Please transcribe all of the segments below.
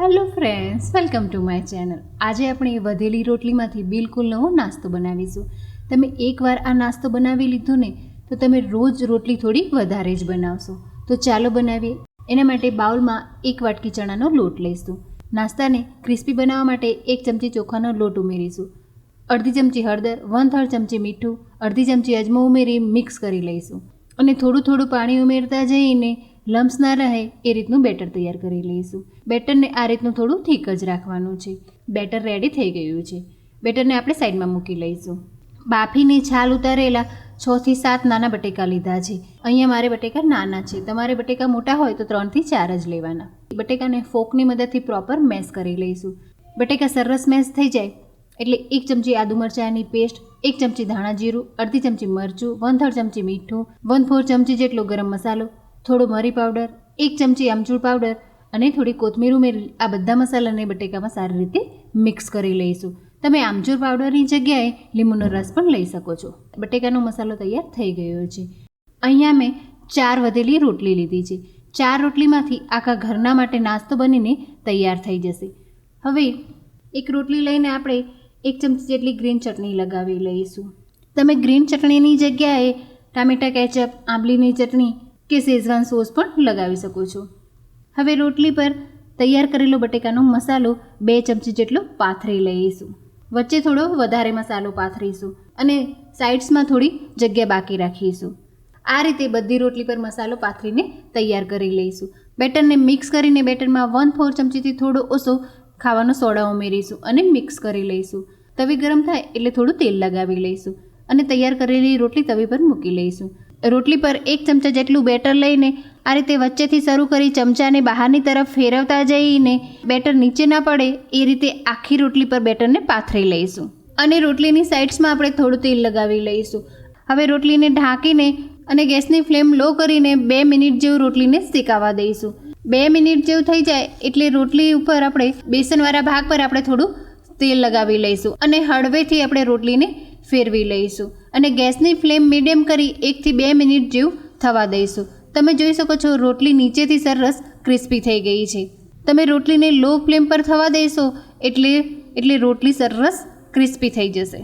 Hello friends, welcome to my channel. આજે આપણે વધેલી રોટલીમાંથી બિલકુલ નવો નાસ્તો બનાવીશું. તમે એકવાર આ નાસ્તો બનાવી લીધો ને, તો તમે રોજ રોટલી થોડી વધારે જ બનાવશો. તો ચાલો બનાવીએ. એના માટે બાઉલમાં એક વાટકી ચણાનો લોટ લઈશું. નાસ્તાને ક્રિસ્પી બનાવવા માટે એક ચમચી ચોખાનો લોટ ઉમેરીશું. અડધી ચમચી હળદર વન થર્ડ ચમચી મીઠું, અડધી ચમચી અજમો ઉમેરી મિક્સ કરી લઈશું. અને થોડું થોડું પાણી ઉમેરતા જઈને લમ્સ ના રહે એ રીતનું બેટર તૈયાર કરી લઈશું. બેટરને આ રીતનું થોડું થીક જ રાખવાનું છે. બેટર રેડી થઈ ગયું છે. બેટરને આપણે સાઈડમાં મૂકી લઈશું. બાફીની છાલ ઉતારેલા છથી સાત નાના બટેકા લીધા છે. અહીંયા મારે બટેકા નાના છે. તમારે બટેકા મોટા હોય તો ત્રણથી ચાર જ લેવાના. બટેકાને ફોકની મદદથી પ્રોપર મેશ કરી લઈશું. બટેકા સરસ મેશ થઈ જાય એટલે એક ચમચી આદુ મરચાંની પેસ્ટ, એક ચમચી ધાણા જીરું, અડધી ચમચી મરચું વન થર્ડ ચમચી મીઠું વન ફોર ચમચી જેટલો ગરમ મસાલો, થોડો મરી પાવડર, એક ચમચી આમચૂર પાવડર અને થોડી કોથમીર ઉમેરી આ બધા મસાલાને બટેકામાં સારી રીતે મિક્સ કરી લઈશું. તમે આમચૂર પાવડરની જગ્યાએ લીંબુનો રસ પણ લઈ શકો છો. બટેકાનો મસાલો તૈયાર થઈ ગયો છે. અહીંયા મેં ચાર વધેલી રોટલી લીધી છે. ચાર રોટલીમાંથી આખા ઘરના માટે નાસ્તો બનીને તૈયાર થઈ જશે. હવે એક રોટલી લઈને આપણે એક ચમચી જેટલી ગ્રીન ચટણી લગાવી લઈશું. તમે ગ્રીન ચટણીની જગ્યાએ ટામેટા કેચઅપ, આંબલીની ચટણી કે શેઝવાન સોસ પણ લગાવી શકો છો. હવે રોટલી પર તૈયાર કરેલો બટેકાનો મસાલો બે ચમચી જેટલો પાથરી લઈશું. વચ્ચે થોડો વધારે મસાલો પાથરીશું અને સાઇડ્સમાં થોડી જગ્યા બાકી રાખીશું. આ રીતે બધી રોટલી પર મસાલો પાથરીને તૈયાર કરી લઈશું. બેટરને મિક્સ કરીને બેટરમાં વન ફોર ચમચીથી થોડો ઓછો ખાવાનો સોડા ઉમેરીશું અને મિક્સ કરી લઈશું. તવી ગરમ થાય એટલે થોડું તેલ લગાવી લઈશું અને તૈયાર કરેલી રોટલી તવી પર મૂકી લઈશું. રોટલી પર એક ચમચા જેટલું બેટર લઈને આ રીતે વચ્ચેથી શરૂ કરી ચમચાને બહારની તરફ ફેરવતા જઈને બેટર નીચે ના પડે એ રીતે આખી રોટલી પર બેટરને પાથરી લઈશું. અને રોટલીની સાઇડ્સમાં આપણે થોડું તેલ લગાવી લઈશું. હવે રોટલીને ઢાંકીને અને ગેસની ફ્લેમ લો કરીને બે મિનિટ જેવું રોટલીને શેકાવા દઈશું. બે મિનિટ જેવું થઈ જાય એટલે રોટલી ઉપર આપણે બેસનવાળા ભાગ પર આપણે થોડું તેલ લગાવી લઈશું અને હળવેથી આપણે રોટલીને ફેરવી લઈશું અને ગેસની ફ્લેમ મીડિયમ કરી એકથી બે મિનિટ જેવું થવા દઈશું. તમે જોઈ શકો છો રોટલી નીચેથી સરસ ક્રિસ્પી થઈ ગઈ છે. તમે રોટલીને લો ફ્લેમ પર થવા દેશો એટલે એટલે રોટલી સરસ ક્રિસ્પી થઈ જશે.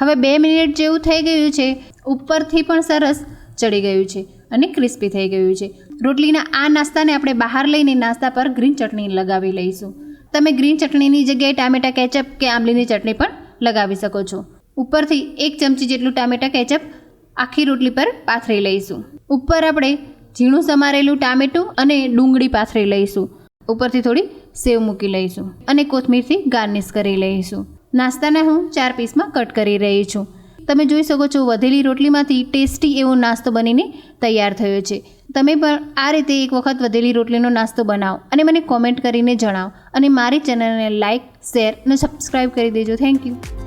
હવે બે મિનિટ જેવું થઈ ગયું છે. ઉપરથી પણ સરસ ચડી ગયું છે. અને ક્રિસ્પી થઈ ગયું છે. રોટલીના આ નાસ્તાને આપણે બહાર લઈને નાસ્તા પર ગ્રીન ચટણી લગાવી લઈશું. તમે ગ્રીન ચટણીની જગ્યાએ ટામેટા કેચઅપ કે આંબલીની ચટણી પણ લગાવી શકો છો. ઉપરથી એક ચમચી જેટલું ટામેટા કેચઅપ આખી રોટલી પર પાથરી લઈશું. ઉપર આપણે ઝીણું સમારેલું ટામેટું અને ડુંગળી પાથરી લઈશું. ઉપરથી થોડી સેવ મૂકી લઈશું અને કોથમીરથી ગાર્નિશ કરી લઈશું. નાસ્તાને હું ચાર પીસમાં કટ કરી રહી છું. તમે જોઈ શકો છો, વધેલી રોટલીમાંથી ટેસ્ટી એવો નાસ્તો બનીને તૈયાર થયો છે. તમે પણ આ રીતે એક વખત વધેલી રોટલીનો નાસ્તો બનાવો અને મને કોમેન્ટ કરીને જણાવો. અને મારી ચેનલને લાઇક શેર અને સબસ્ક્રાઈબ કરી દેજો. Thank you